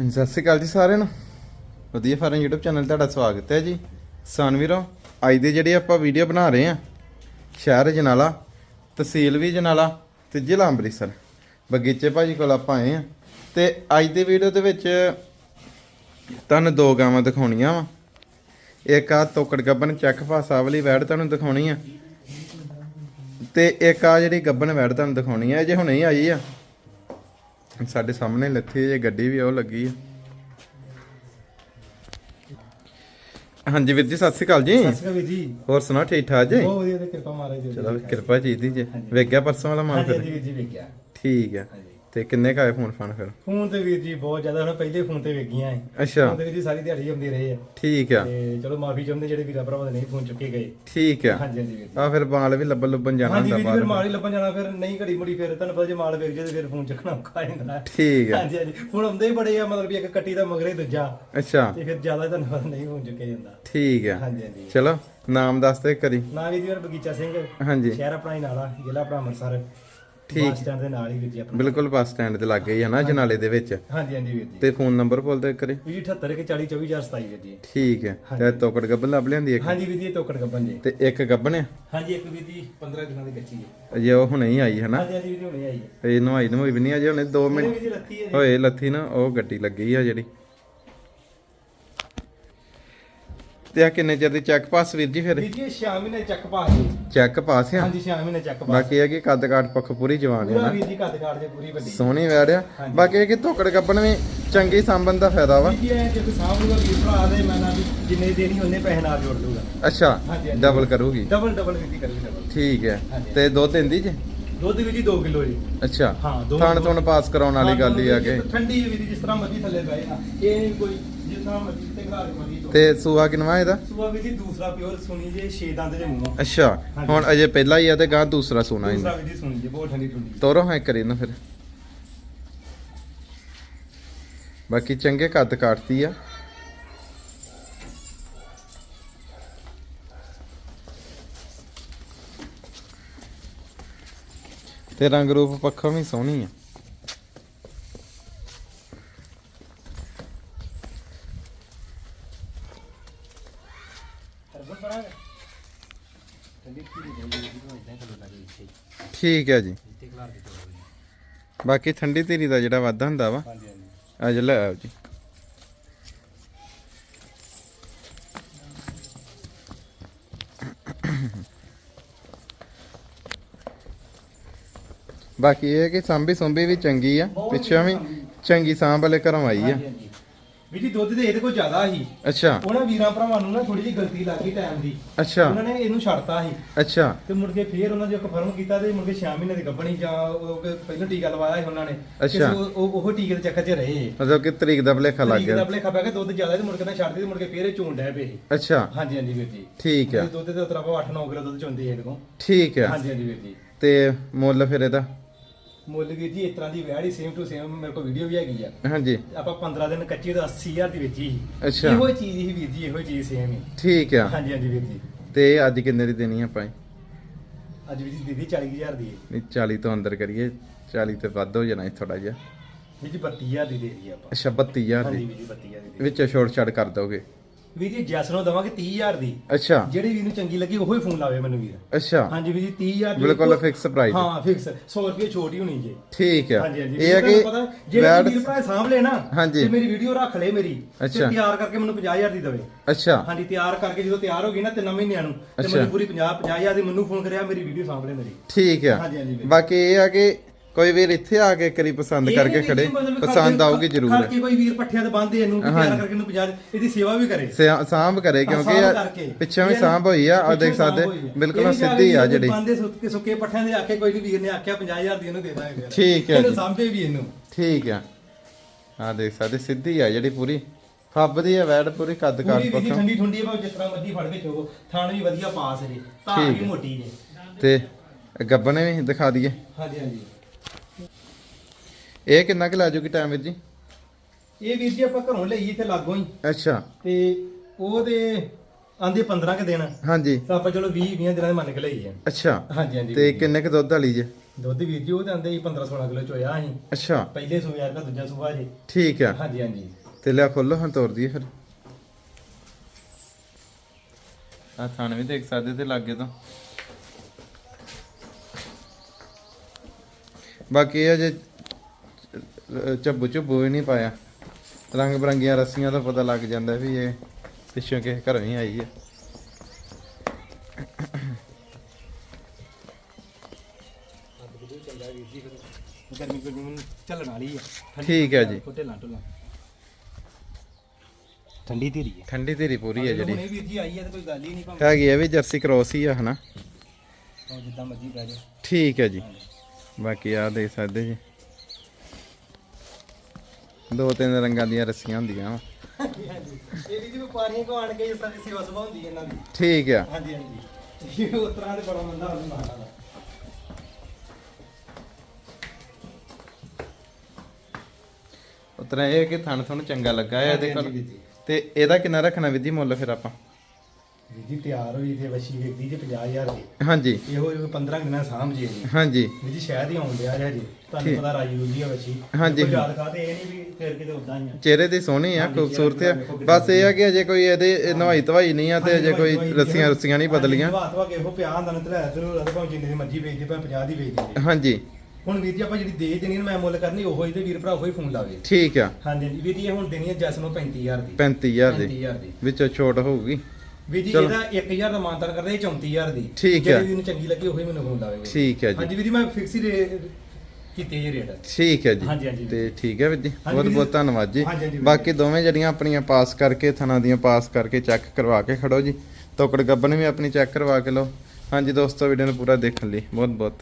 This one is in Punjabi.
ਹਾਂਜੀ, ਸਤਿ ਸ਼੍ਰੀ ਅਕਾਲ ਜੀ ਸਾਰਿਆਂ ਨੂੰ। ਵਧੀਆ ਫਾਰਮ YouTube ਚੈਨਲ ਤੁਹਾਡਾ ਸਵਾਗਤ ਹੈ ਜੀ। ਕਿਸਾਨ ਅੱਜ ਦੀ ਜਿਹੜੀ ਆਪਾਂ ਵੀਡੀਓ ਬਣਾ ਰਹੇ ਆ ਸ਼ਹਿਰ ਜਨਾਲਾ ਤਹਿਸੀਲ ਵੀ ਜਨਾਲਾ ਤੇ ਜ਼ਿਲ੍ਹਾ ਅੰਮ੍ਰਿਤਸਰ। ਬਗੀਚੇ ਭਾਜੀ ਕੋਲ ਆਪਾਂ ਆਏ ਆ ਤੇ ਅੱਜ ਦੀ ਵੀਡੀਓ ਦੇ ਵਿੱਚ ਤੁਹਾਨੂੰ ਦੋ ਗਾਵਾਂ ਦਿਖਾਉਣੀਆਂ ਵਾ। ਇੱਕ ਆ ਤੋਕੜ ਗੱਬਨ ਚੱਕ ਭਾਸਾ ਵਾਲੀ ਵੈੜ ਤੁਹਾਨੂੰ ਦਿਖਾਉਣੀ ਆ। ਤੇ ਇੱਕ ਆ ਜਿਹੜੀ ਗੱਬਨ ਵੈੜ ਤੁਹਾਨੂੰ ਦਿਖਾਉਣੀ ਆ ਜੇ ਹੁਣੇ ਹੀ ਆਈ ਆ। ਸਾਡੇ ਸਾਹਮਣੇ ਲੱਥੀ ਜੇ ਗੱਡੀ ਵੀ ਉਹ ਲੱਗੀ ਆ। ਹਾਂਜੀ ਵੀਰ ਜੀ ਸਤਿ ਸ਼੍ਰੀ ਅਕਾਲ ਜੀ। ਸਤਿ ਸ਼੍ਰੀ ਅਕਾਲ ਵੀਰ ਜੀ। ਹੋਰ ਸੁਣਾਓ ਠੀਕ ਠਾਕ ਜੀ? ਬਹੁਤ ਵਧੀਆ ਤੇ ਕਿਰਪਾ ਮਹਾਰਾਜ ਦੀ ਚਲੋ ਕਿਰਪਾ ਜੀ ਵੇਖ ਗਿਆ ਪਰਸੋਂ ਵਾਲਾ ਮਾਲ ਫਿਰ? ਹਾਂਜੀ ਜੀ ਵੇਖਿਆ। ਠੀਕ ਆ। ਤੇ ਕਿੰਨੇ ਕਾਏ ਫੋਨ ਫਾਨ ਫਿਰ? ਫੋਨ ਤੇ ਵੀਰ ਜੀ ਬਹੁਤ ਜ਼ਿਆਦਾ ਹੁਣ ਪਹਿਲੇ ਫੋਨ ਤੇ ਵੇਖੀਆਂ ਹੈ ਅੱਛਾ। ਫੋਨ ਤੇ ਵੀਰ ਜੀ ਸਾਰੀ ਦਿਹਾੜੀ ਹੁੰਦੀ ਰਹੇ ਆ। ਠੀਕ ਆ। ਤੇ ਚਲੋ ਮਾਫੀ ਚਾਹੁੰਦੇ ਜਿਹੜੇ ਵੀਰਾ ਭਰਾਵਾਂ ਦੇ ਨਹੀਂ ਫੋਨ ਚੁੱਕੇ ਗਏ। ਠੀਕ ਆ। ਹਾਂਜੀ ਹਾਂਜੀ ਵੀਰ ਜੀ। ਆ ਫਿਰ ਮਾਲ ਵੀ ਲੱਭਣ ਲੁੱਭਣ ਜਾਣਾ ਹਾਂਜੀ ਹੁੰਦਾ ਵੀਰ ਜੀ ਫਿਰ ਬਾਹਰ। ਮਾਲ ਹੀ ਲੱਭਣ ਜਾਣਾ ਫਿਰ ਨਹੀਂ ਘੜੀ ਮੁੜੀ ਫਿਰ ਤੁਹਾਨੂੰ ਪਤਾ ਜੇ ਮਾਲ ਵੇਖ ਜੇ ਤੇ ਫਿਰ ਫੋਨ ਚੱਕਣਾ ਔਖਾ ਹੋ ਜਾਂਦਾ। ਹੈ। ਠੀਕ ਆ। ਹਾਂਜੀ ਹਾਂਜੀ। ਹੁਣ ਆਉਂਦੇ ਹੀ ਬੜੇ ਆ ਮਤਲਬ ਵੀ ਇੱਕ ਕੱਟੀ ਦਾ ਮਗਰੇ ਦੂਜਾ। ਅੱਛਾ। ਤੇ ਫਿਰ ਜ਼ਿਆਦਾ ਤੁਹਾਨੂੰ ਪਤਾ ਨਹੀਂ ਫੋਨ ਚੁੱਕਿਆ ਜਾਂਦਾ। ਠੀਕ ਆ। ਹਾਂਜੀ ਹਾਂਜੀ। ਚਲੋ ਨਾਮ ਦੱਸ ਦੇ ਕਰੀ ਨਾ ਵੀਰ ਜੀ ਮੇਰਾ ਬਗੀਚਾ ਸਿੰਘ। ਹਾਂਜੀ। ਸ਼ਹਿਰ ਆਪਣਾ ਹੀ ਨਾਲਾ ਜ਼ਿਲ੍ਹਾ ਆਪਣਾ ਅੰਮ੍ਰਿਤਸਰ। ਬੱਸ ਸਟੈਂਡ ਦੇ ਨਾਲ ਹੀ ਵੀਰ ਜੀ ਆਪਣਾ। ਬਿਲਕੁਲ ਬੱਸ ਸਟੈਂਡ ਦੇ ਲਾਗੇ ਹੀ ਆ ਨਾ ਜਨਾਲੇ ਦੇ ਵਿੱਚ। ਹਾਂਜੀ ਹਾਂਜੀ ਵੀਰ ਜੀ। ਤੇ ਫੋਨ ਨੰਬਰ ਬੋਲ ਦੇ ਕਰੀ ਵੀਰ। 78 ਕੇ 40 24 27 ਵੀਰ ਜੀ। ਠੀਕ ਹੈ। ਤੇ ਤੋਕੜ ਗੱਬਨ ਲੱਭ ਲਿਆਂਦੀ ਇੱਕ? ਹਾਂਜੀ ਵੀਰ ਜੀ ਇਹ ਤੋਕੜ ਗੱਬਨ ਜੀ। ਤੇ ਇੱਕ ਗੱਬਨ ਆ? ਹਾਂਜੀ ਇੱਕ ਵੀਰ ਜੀ 15 ਦਿਨਾਂ ਦੀ ਕੱਚੀ ਹੈ। ਅਜੇ ਉਹ ਹੁਣੇ ਹੀ ਆਈ ਹੈ ਨਾ? ਹਾਂਜੀ ਹਾਂਜੀ ਵੀਰ ਜੀ ਹੁਣੇ ਆਈ ਹੈ। ਇਹ ਨਵਾਈ ਨਵਾਈ ਵੀ ਨਹੀਂ ਅਜੇ ਹੁਣੇ 2 ਇਹਨੇ ਮਿੰਟ ਹੈ ਹੋਏ ਲੱਥੀ ਨਾ ਉਹ ਗੱਡੀ ਲੱਗੀ ਆ ਜਿਹੜੀ। ਤੇ ਆ ਕਿੰਨੇ ਚਿਰ ਦੀ ਚੈੱਕ ਪਾਸ ਵੀਰ ਜੀ ਫਿਰ? ਵੀਰ ਜੀ 6 ਮਹੀਨੇ ਚੱਕ ਪਾ ਜੀ। ਚੈੱਕ ਪਾਸ ਆ? ਹਾਂਜੀ 6 ਮਹੀਨੇ ਚੱਕ ਪਾ ਬਾਕੀ ਇਹ ਕਿ ਕੱਦ ਕਾਠ ਪੱਖ ਪੂਰੀ ਜਵਾਨ ਹੈ ਪੂਰਾ ਨਾ? ਵੀਰ ਜੀ ਕੱਦ ਕਾੜ ਜੇ ਪੂਰੀ ਵੱਡੀ। ਸੋਹਣੀ ਵੈੜਿਆ ਹਾਂਜੀ। ਬਾਕੀ ਇਹ ਕਿ ਤੋਕੜ ਗੱਬਨ ਵੀ ਚੰਗੀ ਸਾਂਭਣ ਦਾ ਫਾਇਦਾ ਵਾ? ਵੀਰ ਜੀ ਇਹ ਜੇ ਸਾਹਮਣੇ ਵੀਰ ਭਰਾ ਦੇ ਮੈਂ ਨਾ ਵੀ ਜਿੰਨੇ ਦੇਣੀ ਉਹਨੇ ਪੈਸੇ ਨਾਲ ਜੋੜ ਦੂਗਾ। ਅੱਛਾ ਹਾਂਜੀ, ਹਾਂਜੀ। ਡਬਲ ਕਰੂਗੀ? ਡਬਲ ਡਬਲ ਵੀਰ ਜੀ ਕਰੀ ਡਬਲ ਠੀਕ ਹੈ। ਹਾਂਜੀ। ਤੇ ਦੋ ਦਿੰਦੀ ਜੀ? ਦੁੱਧ ਵੀਰ ਜੀ 2 ਕਿਲੋ ਜੀ। ਅੱਛਾ। ਹਾਂ, ਦੋ- ਥਣ ਥਣ ਪਾਸ ਕਰਾਉਣ ਵਾਲੀ ਗੱਲ ਹੀ ਆ ਕਿ ਠੰਡੀ ਜੀ ਜਿਸ ਤਰ੍ਹਾਂ ਮਰਜ਼ੀ ਥੱਲੇ ਪਏ ਨਾ ਇਹ ਕੋਈ ਜਿਸ ਤਰ੍ਹਾਂ ਮਰਜ਼ੀ ਤੇ ਘਰ ਮਰਜ਼ੀ ਤੋਂ ਤੇ ਸੂਆ ਕਿਨਵਾ ਇਹਦਾ? ਸੁਬਾ ਵੀਰ ਜੀ ਦੂਸਰਾ ਪਿਓਰ ਸੁਣੀ ਜੇ 6 ਦੰਦ ਦੇ ਮੂੰਹ। ਅੱਛਾ ਹਾਂਜੀ। ਹੁਣ ਅਜੇ ਪਹਿਲਾ ਹੀ ਆ ਤੇ ਗਾਂ ਦੂਸਰਾ ਸੋਨਾ ਦੂਸਰਾ ਹੀ ਵੀਰ ਜੀ ਸੁਣੀ ਜੇ ਬਹੁਤ ਠੰਡੀ ਠੰਡੀ ਤੋਰੋ ਹੈ ਕਰੀ ਨਾ ਫਿਰ। ਬਾਕੀ ਚੰਗੇ ਕੱਦ ਕਾਟਦੀ ਆ। ਤੇ ਰੰਗ ਰੂਪ ਪੱਖੋਂ ਵੀ ਸੋਹਣੀ ਆ। ਠੀਕ ਹੈ ਜੀ। ਬਾਕੀ ਠੰਡੀ ਧੀਰੀ ਦਾ ਜਿਹੜਾ ਵਾਧਾ ਹੁੰਦਾ ਵਾ ਹਾਂਜੀ ਅੱਜ ਲੈ ਆਓ ਜੀ। ਬਾਕੀ ਇਹ ਹੈ ਕਿ ਸਾਂਭੀ ਸੁੰਭੀ ਵੀ ਚੰਗੀ ਆ ਬਹੁਤ ਪਿੱਛੋਂ ਵੀ। ਚੰਗੀ ਸਾਂਭ ਵਾਲੇ ਘਰੋਂ ਆਈ ਆ। ਹਾਂਜੀ, ਹਾਂਜੀ। ਵੀਰ ਜੀ ਦੁੱਧ ਦੇ ਇਹਦੇ ਕੋਲ ਜ਼ਿਆਦਾ ਸੀ। ਅੱਛਾ। ਉਹਨਾਂ ਵੀਰਾਂ ਭਰਾਵਾਂ ਨੂੰ ਨਾ ਥੋੜੀ ਜਿਹੀ ਗਲਤੀ ਲੱਗ ਗਈ ਟਾਈਮ ਦੀ। ਅੱਛਾ। ਉਹਨਾਂ ਨੇ ਇਹਨੂੰ ਛੱਡਤਾ ਸੀ। ਅੱਛਾ। ਤੇ ਮੁੜ ਕੇ ਫੇਰ ਉਹਨਾਂ ਜੋ ਕਨਫਰਮ ਕੀਤਾ ਤੇ ਮੁੜ ਕੇ 6 ਮਹੀਨੇ ਦੀ ਗੱਭਣੀ ਜਾਂ ਉਹ ਕਿ ਪਹਿਲਾਂ ਟੀਕਾ ਲਵਾਇਆ ਸੀ ਉਹਨਾਂ ਨੇ। ਅੱਛਾ। ਉਹ ਉਹ- ਉਹ ਟੀਕੇ ਦੇ ਚੱਕਰ 'ਚ ਰਹੇ। ਮਤਲਬ ਕਿ ਤਰੀਕ ਦਾ ਭਲੇਖਾ ਲੱਗ ਟੀਕੇ ਦਾ ਗਿਆ। ਭਲੇਖਾ ਪੈ ਗਿਆ ਦੁੱਧ ਜ਼ਿਆਦਾ ਤੇ ਮੁੜ ਕੇ ਨਾ ਛੱਡਦੀ ਤੇ ਮੁੜ ਕੇ ਫੇਰ ਇਹ ਝੂਣ ਡੈ ਪਏ ਸੀ। ਅੱਛਾ। ਹਾਂਜੀ ਹਾਂਜੀ ਵੀਰ ਜੀ। ਠੀਕ ਆ। ਦੁੱਧ ਦੇ ਉਤਰਾ 8-9 ਕਿਲੋ ਦੁੱਧ ਚੋਂਦੀ ਹੈ ਇਹਦੇ ਕੋਲ। ਠੀਕ ਆ। ਹਾਂਜੀ ਹਾਂਜੀ ਵੀਰ ਜੀ। ਤੇ ਮੁੱਲ ਫਿਰ ਇਹਦਾ? ਮੁੱਲ ਵੀਰ ਜੀ ਇਸ ਤਰ੍ਹਾਂ ਦੀ ਵਿਆਹ ਦੀ ਸੇਮ ਟੂ ਸੇਮ ਮੇਰੇ ਕੋਲ ਵੀਡੀਓ ਵੀ ਹੈਗੀ ਆ। ਹਾਂਜੀ। ਆਪਾਂ 15 ਦਿਨ ਕੱਚੀ ਦਾ 80000 ਦੀ ਵੇਚੀ ਸੀ। ਅੱਛਾ। ਇਹੋ ਹੀ ਚੀਜ਼ ਹੀ ਵੀਰ ਜੀ ਇਹੋ ਹੀ ਚੀਜ਼ ਸੇਮ ਹੀ। ਠੀਕ ਆ। ਹਾਂਜੀ ਹਾਂਜੀ ਵੀਰ ਜੀ। ਤੇ ਅੱਜ ਕਿੰਨੇ ਦੀ ਦੇਣੀ ਆਪਾਂ? ਇਹ? ਅੱਜ ਵੀਰ ਜੀ ਦੀਦੀ 40000 ਦੀ ਹੈ ਨਹੀਂ 40 ਤੋਂ ਅੰਦਰ ਕਰੀਏ। 40 ਤੇ ਵੱਧ ਹੋ ਜਾਣਾ ਥੋੜਾ ਜਿਹਾ। ਵੀਰ ਜੀ 32000 ਦੀ ਦੇ ਰਹੀ ਆਪਾਂ। ਅੱਛਾ 32000 ਹਾਂਜੀ ਦੀ। ਵੀਰ ਜੀ 32000 ਦੀ ਦੇ ਵਿੱਚ ਛੋਟ ਛਾੜ ਕਰ ਦੋਗੇ? ਵੀਰ ਜੀ ਜੈਸ ਨੂੰ ਦਵਾਂਗੇ 30000 ਦੀ। ਅੱਛਾ। ਜਿਹੜੀ ਵੀਰ ਨੂੰ ਚੰਗੀ ਲੱਗੀ ਉਹੀ ਫੋਨ ਲਾਵੇ ਮੈਨੂੰ ਵੀਰ। ਅੱਛਾ। ਹਾਂਜੀ ਵੀਰ ਜੀ 30000 ਦੀ ਬਿਲਕੁਲ ਫਿਕਸ ਪ੍ਰਾਈਸ ਹਾਂ ਫਿਕਸ 100 ਰੁਪਏ ਛੋਟ ਹੀ ਹੋਣੀ ਜੇ। ਠੀਕ ਆ। ਹਾਂਜੀ ਹਾਂਜੀ। ਇਹ ਹੈ ਕਿ ਵੈਟ ਵੀਰ ਭਰਾ ਸਾਂਭ ਲੈ ਨਾ। ਤੇ ਮੇਰੀ ਵੀਡੀਓ ਰੱਖ ਲੈ ਮੇਰੀ ਤੇ। ਤਿਆਰ ਕਰਕੇ ਮੈਨੂੰ 50000 ਦੀ ਦੇਵੇ। ਅੱਛਾ। ਹਾਂਜੀ ਤਿਆਰ ਕਰਕੇ ਜਦੋਂ ਤਿਆਰ ਹੋ ਗਈ ਨਾ ਤਿੰਨ ਮਹੀਨਿਆਂ ਨੂੰ ਤੇ। ਮੈਨੂੰ ਪੂਰੀ 50 50000 ਦੀ ਮੈਨੂੰ ਫੋਨ ਕਰਿਆ ਮੇਰੀ ਵੀਡੀਓ ਸਾਂਭ ਲੈ ਮੇਰੀ। ਠੀਕ ਆ। ਹਾਂਜੀ, ਹਾਂਜੀ। ਬਾਕੀ ਇਹ ਆ ਕਿ ਕੋਈ ਵੀਰ ਇੱਥੇ ਆ ਕੇ ਕਰੀ ਪਸੰਦ ਕਰਕੇ ਖੜੇ। ਪਸੰਦ ਆਊਗੀ ਜ਼ਰੂਰ। ਖੜ ਕੇ ਕੋਈ ਵੀਰ ਪੱਠਿਆਂ ਤੇ ਬੰਨਦੇ ਇਹਨੂੰ ਹਾਂਜੀ। ਕਰਕੇ ਇਹਨੂੰ 50 ਇਹਦੀ ਸੇਵਾ ਵੀ ਕਰੇ। ਸਾਂਭ ਕਰੇ ਕਿਉਂਕਿ। ਪਿੱਛੋਂ ਵੀ ਸਾਂਭ ਹੋਈ ਆ ਆ ਦੇਖ ਸਕਦੇ। ਬਿਲਕੁਲ ਸਿੱਧੀ ਆ ਜਿਹੜੀ। ਬੰਦੇ ਸੁੱਕੇ ਸੁੱਕੇ ਪੱਠਿਆਂ ਦੇ ਆਖੇ ਕੋਈ ਵੀਰ ਨੇ ਆਖਿਆ 50000 ਦੀ ਇਹਨੂੰ ਦੇ ਦਾਂਗੇ। ਠੀਕ ਹੈ ਇਹਨੂੰ। ਸਾਂਭੇ ਵੀ ਇਹਨੂੰ। ਠੀਕ ਆ। ਆ ਦੇਖ ਸਕਦੇ ਸਿੱਧੀ ਆ ਜਿਹੜੀ ਪੂਰੀ। ਫੱਬਦੀ ਆ ਵੈੜ ਪੂਰੀ ਕੱਦ ਕਾਠ ਪੂਰੀ ਵੀ ਪੱਖੋਂ। ਠੰਡੀ ਠੰਡੀ ਭਾਵੇਂ ਜਿਸ ਤਰ੍ਹਾਂ ਮਰਜ਼ੀ ਫੜ ਕੇ ਚੋਗੋ ਥਾਣ ਵੀ ਵਧੀਆ ਪਾਸ ਜੇ ਧਾਰ ਵੀ। ਮੋਟੀ ਜੇ। ਤੇ ਗੱਬਣੇ ਵੀ ਦਿਖਾ ਦਈਏ। ਹਾਂਜੀ ਹਾਂਜੀ। ਇਹ ਕਿੰਨਾ ਕੁ ਲੈ ਜੂਗੀ ਟਾਈਮ ਵੀਰ ਜੀ? ਇਹ ਵੀਰ ਜੀ ਆਪਾਂ ਘਰੋਂ ਲਈ ਇੱਥੇ ਲਾਗੋਂ ਹੀ। ਅੱਛਾ। ਤੇ ਉਹਦੇ ਆਂਦੇ 15 ਕ ਦਿਨ। ਹਾਂਜੀ। ਤਾਂ ਆਪਾਂ ਚਲੋ 20 20 ਦਿਨਾਂ ਦੇ ਮੰਨ ਕੇ ਲਈ ਆ ਅੱਛਾ। ਹਾਂਜੀ ਹਾਂਜੀ ਤੇ ਕਿੰਨੇ ਕੁ ਦੁੱਧ ਵਾਲੀ ਜੇ? ਦੁੱਧ ਵੀਰ ਜੀ ਉਹ ਤੇ ਆਂਦੇ ਸੀ 15 16 ਕਿਲੋ ਚੋਇਆ ਅਸੀਂ ਅੱਛਾ। ਪਹਿਲੇ ਸੂਏ ਆ ਦੂਜਾ ਸੂਆ ਜੀ। ਠੀਕ ਆ। ਹਾਂਜੀ ਹਾਂਜੀ। ਤੇ ਲਿਆ ਖੋਲੋ ਹਾਂ ਤੋਰ ਦਈਏ ਫਿਰ। ਆ ਥਾਣ ਵੀ ਦੇਖ ਸਕਦੇ ਤੇ ਲਾਗੇ ਤੋਂ। ਬਾਕੀ ਇਹ ਜੇ ਚੱਬੂ ਚੱਬੂ ਵੀ ਨਹੀਂ ਪਾਇਆ। ਰੰਗ ਬਰੰਗੀਆਂ ਰੱਸੀਆਂ ਦਾ ਪਤਾ ਲੱਗ ਜਾਂਦਾ ਵੀ ਇਹ ਪਿੱਛੋਂ ਕਿਸੇ ਘਰੋਂ ਹੀ ਆਈ ਹੈ ਗਰਮੀ ਗਰਮੀ ਨੂੰ ਚੱਲਣ ਵਾਲੀ ਆ। ਠੀਕ ਹੈ ਜੀ। ਢਿੱਲਾਂ ਢੁੱਲਾਂ ਠੰਡੀ ਧੀਰੀ ਹੈ। ਠੰਡੀ ਧੀਰੀ ਪੂਰੀ ਹੈ ਜਿਹੜੀ। ਹੁਣੇ ਵੀਰ ਜੀ ਆਈ ਹੈ ਤੇ ਕੋਈ ਗੱਲ ਹੀ ਨਹੀਂ ਭਾਵੇਂ। ਹੈਗੀ ਹੈ ਵੀ ਜਰਸੀ ਕ੍ਰੋਸ ਹੀ ਆ ਹਨਾ? ਜਿੱਦਾਂ ਮਰਜ਼ੀ ਪੈ ਜਾਏ। ਠੀਕ ਹੈ ਜੀ। ਬਾਕੀ ਆ ਦੇਖ ਸਕਦੇ ਜੀ। ਦੋ ਤਿੰਨ ਰੰਗਾਂ ਦੀਆਂ ਰੱਸੀਆਂ ਹੁੰਦੀਆਂ ਵਾ। ਹਾਂਜੀ ਹਾਂਜੀ। ਇਹ ਵੀ ਜੀ ਵਪਾਰੀਆਂ ਕੋ ਆਣ ਕੇ ਇਸ ਤਰ੍ਹਾਂ ਦੀ ਸੇਵਾ ਸੁਭਾ ਹੁੰਦੀ ਹੈ ਇਹਨਾਂ ਦੀ। ਠੀਕ ਆ। ਹਾਂਜੀ ਹਾਂਜੀ। ਇਹ ਉਸ ਤਰ੍ਹਾਂ ਦੇ ਬੜਾ ਮੰਦਾ ਹੁੰਦਾ ਨਾ ਉਤਰਾ ਇਹ ਕਿ ਥਣ ਤੁਹਾਨੂੰ ਚੰਗਾ ਲੱਗਾ ਹੈ ਇਹਦੇ ਕੋਲ। ਤੇ ਇਹਦਾ ਕਿੰਨਾ ਰੱਖਣਾ ਵਿਧੀ ਮੁੱਲ ਫਿਰ ਆਪਾਂ? ਵੀਰ ਜੀ ਤਿਆਰ ਹੋਈ ਤੇ ਵਸ਼ੀ ਵੇਖਦੀ ਜੇ 50000 ਦੀ। ਹਾਂਜੀ। ਇਹੋ ਜਿਹੇ 15 ਦਿਨਾਂ ਸਾਂਭ ਜੀ ਜੀ ਹਾਂਜੀ। ਵੀਰ ਜੀ ਸ਼ਾਇਦ ਹੀ ਆਉਣ ਡਿਆ ਹੈ ਜੀ। ਤੁਹਾਨੂੰ ਠੀਕ। ਪਤਾ ਰਾਜੀ ਰੂਜੀ ਆ ਵਸ਼ੀ ਹਾਂਜੀ। ਕੋਈ ਯਾਦ ਖਾਤੇ ਇਹ ਨਹੀਂ ਵੀ ਫੇਰ ਕਿਤੇ ਉਦਾਂ ਹੀ ਆ। ਚਿਹਰੇ ਦੀ ਸੋਹਣੀ ਆ ਖੂਬਸੂਰਤ ਆ। ਬਸ ਇਹ ਆ ਕਿ ਅਜੇ ਕੋਈ ਇਹਦੇ ਨਵਾਈ ਧਵਾਈ ਨਹੀਂ ਆ ਤੇ ਅਜੇ ਕੋਈ ਰੱਸੀਆਂ ਰੱਸੀਆਂ ਨਹੀਂ ਬਦਲੀਆਂ। ਬਾਤ ਵਾ ਕੇ ਇਹੋ ਪਿਆ ਹੁੰਦਾ ਨਾ ਤੇ ਲੈ ਤੇ ਉਹ ਭਾਵੇਂ ਜਿੰਨੇ ਦੀ ਮਰਜ਼ੀ ਵੇਚਦੇ ਭਾਵੇਂ 50 ਦੀ ਵੇਚਦੇ ਹਾਂਜੀ। ਹੁਣ ਵੀਰ ਜੀ ਆਪਾਂ ਜਿਹੜੀ ਦੇ ਦੇਣੀ ਨਾ ਮੈਂ ਮੁੱਲ ਕਰਨੀ ਉਹੋ ਹੀ ਤੇ ਵੀਰ ਭਰਾ ਉਹੋ ਹੀ ਫੋਨ ਲਾਵੇ। ਠੀਕ ਆ। ਹਾਂਜੀ ਹਾਂਜੀ। ਵੀਰ ਜੀ ਇਹ ਹੁਣ ਦੇਣੀ ਹੈ ਜਸ ਨੂੰ 35000 ਦੀ। 35000 ਦੀ। 35000 ਦੀ। ਵਿੱਚੋਂ ਛੋਟ ਹੋਊਗੀ। ਵੀਰ ਜੀ। ਇਹਦਾ 1000 ਦਾ ਮਾਨਤਾਨ ਕਰਦੇ ਇਹ 34000 ਦੀ। ਠੀਕ ਹੈ। ਜਿਹੜੀ ਵੀਰ ਨੂੰ ਚੰਗੀ ਲੱਗੀ ਉਹੀ ਮੈਨੂੰ ਫੋਨ ਲਾਵੇ ਠੀਕ ਹੈ ਜੀ। ਹਾਂਜੀ ਵੀਰ ਜੀ ਮੈਂ ਫਿਕਸ ਹੀ ਕੀਤੇ ਜੀ ਰੇਟ। ਠੀਕ ਹੈ ਜੀ। ਹਾਂਜੀ, ਹਾਂਜੀ। ਤੇ ਠੀਕ ਹੈ ਵੀਰ ਜੀ। ਬਹੁਤ ਬਹੁਤ। ਧੰਨਵਾਦ ਜੀ। ਬਾਕੀ ਦੋਵੇਂ ਜਿਹੜੀਆਂ ਆਪਣੀਆਂ ਪਾਸ ਕਰਕੇ ਥਣਾ ਦੀਆਂ ਪਾਸ ਕਰਕੇ ਚੈੱਕ ਕਰਵਾ ਕੇ ਖੜੋ ਜੀ। ਤੋਕੜ ਗੱਬਨ ਵੀ ਆਪਣੀ ਚੈੱਕ ਕਰਵਾ ਕੇ ਲਓ। ਹਾਂਜੀ ਦੋਸਤੋ ਵੀਡੀਓ ਨੂੰ ਪੂਰਾ ਦੇਖਣ ਲਈ ਬਹੁਤ ਬਹੁਤ